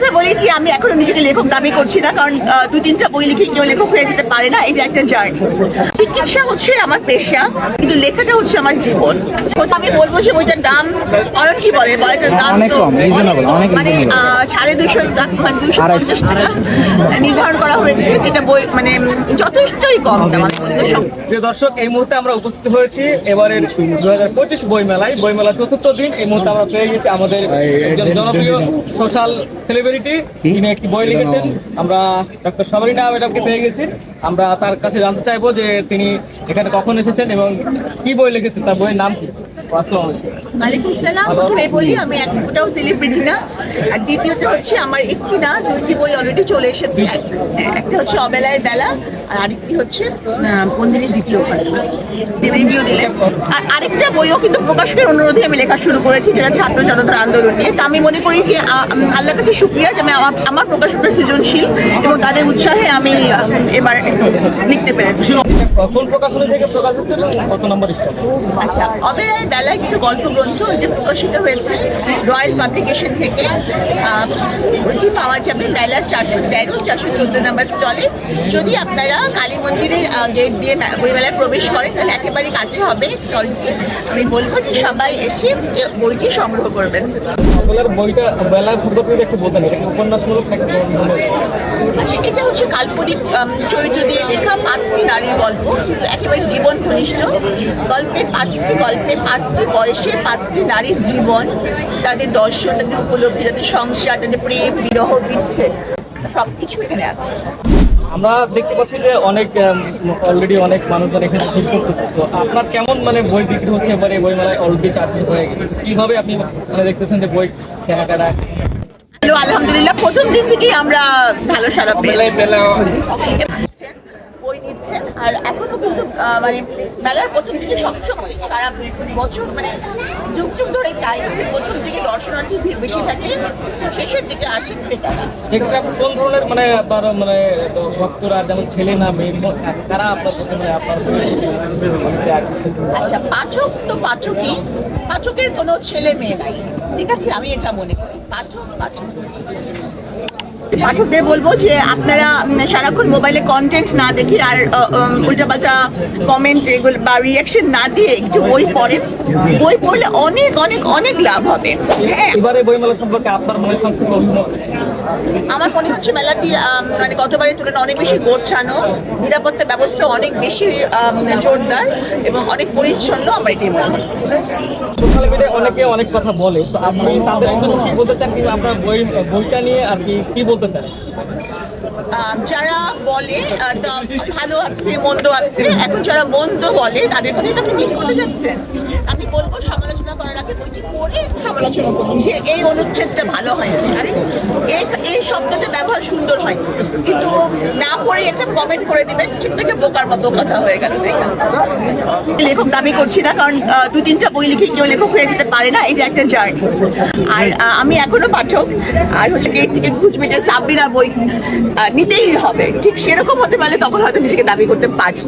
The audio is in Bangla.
কথা বলি যে আমি এখনও নিজেকে লেখক দাবি করছি না কারণ দু তিনটা বই লিখে কেউ লেখক হয়ে যেতে পারে না এটা একটা জার্নি। চিকিৎসা হচ্ছে আমার পেশা কিন্তু লেখাটা হচ্ছে আমার জীবন। আমি বলব যে বইটার দাম অনেক কি বলে? বইটার দাম মানে সাড়ে দুশো মানে দুশো পঞ্চাশ টাকা নির্ধারণ করা হয়েছে যেটা বই মানে যথেষ্টই কম দাম প্রিয় দর্শক এই মুহূর্তে আমরা উপস্থিত হয়েছি এবারের দু হাজার পঁচিশ বই মেলায় বই মেলা চতুর্থ দিন এই মুহূর্তে আমরা পেয়ে গেছি আমাদের জনপ্রিয় সোশ্যাল সেলিব্রিটি তিনি একটি বই লিখেছেন। আমরা ডক্টর সাবরিনা ম্যাডামকে পেয়ে গেছি। আমরা তার কাছে জানতে চাইব যে তিনি এখানে কখন এসেছেন এবং কি বই লিখেছেন তার বইয়ের নাম কি? আলাইকুম। ওয়ালাইকুম সালাম। প্রথমে বলি আমি এক ফোটাও সেলিব্রিটি না। আর দ্বিতীয়ত হচ্ছে আমার একটি না দুইটি বই অলরেডি চলে এসেছে। একটা হচ্ছে অবেলায় বেলা আর আরেকটি হচ্ছে মন্দিরের দ্বিতীয় রিভিউ দিলেন আর আরেকটা বইও কিন্তু প্রকাশকের অনুরোধে আমি লেখা শুরু করেছি যেটা ছাত্র জনতার আন্দোলন নিয়ে। তা আমি মনে করি যে আল্লাহর কাছে শুক্রিয়া যে আমি আমার আমার প্রকাশকরা সৃজনশীল এবং তাদের উৎসাহে আমি এবার লিখতে পেরেছি। আচ্ছা অবেলায় বেলায় কিছু গল্প গ্রন্থ এটা প্রকাশিত হয়েছে রয়্যাল পাবলিকেশন থেকে। আহ, ওইটি পাওয়া যাবে মেলার চারশো তেরো চারশো চোদ্দ নাম্বার স্টলে। যদি আপনারা কালী মন্দিরের গেট দিয়ে বইমেলায় প্রবেশ করেন তাহলে একেবারে কাছে হবে স্টলটি আমি বলব যে সবাই এসে বইটি সংগ্রহ করবেন। বইটা বেলার সম্পর্কে একটু বলতেন এটা উপন্যাসমূলক আচ্ছা এটা হচ্ছে কাল্পনিক চরিত্র দিয়ে লেখা পাঁচটি নারীর গল্প কিন্তু একেবারে জীবন ঘনিষ্ঠ। গল্পে পাঁচটি গল্পে পাঁচটি বয়সে পাঁচটি নারীর জীবন তাদের দর্শন তাদের উপলব্ধি তাদের সংসার তাদের প্রেম বিরহ বিচ্ছেদ সব কিছু এখানে আছে। আমরা দেখতে পাচ্ছি যে অনেক অলরেডি অনেক মানুষজন এখানে ভিড় করতেছে। তো আপনার কেমন মানে বই বিক্রি হচ্ছে? এবারে বই মেলায় অলরেডি চার দিন হয়ে গেছে। কীভাবে আপনি মানে দেখতেছেন যে বই কেনাকাটা? আলহামদুলিল্লাহ প্রথম দিন থেকেই আমরা ভালো সারা মেলায় নিচ্ছেন আর এখনও কিন্তু মানে মেলার প্রথম দিকে সবসময় সারা বছর মানে যুগ যুগ ধরে তাই যে প্রথম দিকে দর্শনার্থী ভিড় বেশি থাকে শেষের দিকে আসেন ক্রেতারা। কোন ধরনের মানে আপনার মানে ভক্তরা যেমন ছেলে না মেয়ে কারা আপনার মানে আপনার আচ্ছা পাঠক তো পাঠকই পাঠকের কোনো ছেলে মেয়ে নাই। ঠিক আছে? আমি এটা মনে করি। পাঠক পাঠক। পাঠকদের বলব যে আপনারা সারাক্ষণ মোবাইলে কন্টেন্ট না দেখে আর উল্টাপাল্টা কমেন্ট এগুলো বা রিয়াকশন না দিয়ে একটু বই পড়েন। বই পড়লে অনেক অনেক অনেক লাভ হবে। হ্যাঁ। এবারে সম্পর্কে আপনার মনে আমার মনে হচ্ছে মেলাটি মানে গতবারের তুলনায় অনেক বেশি গোছানো। নিরাপত্তা ব্যবস্থা অনেক বেশি জোরদার এবং অনেক পরিচ্ছন্ন আমার এটাই মনে সোশ্যাল মিডিয়ায় অনেকে অনেক কথা বলে তো আপনি তাদের কি বলতে চান? কিংবা আপনার বই বইটা নিয়ে আর কি কি বলতে চান? আহ, যারা বলে ভালো আছে মন্দ আছে এখন যারা মন্দ বলে তাদের কথা আপনি ঠিক করতে যাচ্ছেন? আমি বলব করার আগে পড়ে একটু সমালোচনা করুন যে এই অনুচ্ছেদটা ভালো হয়নি এই শব্দটা ব্যবহার সুন্দর হয়নি কিন্তু না পড়ে একটা কমেন্ট করে দিবেন থেকে বোকার মতো কথা হয়ে গেল লেখক দাবি করছি না, কারণ দু তিনটা বই লিখে কেউ লেখক হয়ে যেতে পারে না, এটা একটা জার্নি আর আমি এখনও পাঠক, আর হচ্ছে গেট থেকে খুঁজবে যে সাব্বিনা বই নিতেই হবে। ঠিক সেরকম হতে পারলে তখন হয়তো নিজেকে দাবি করতে পারি।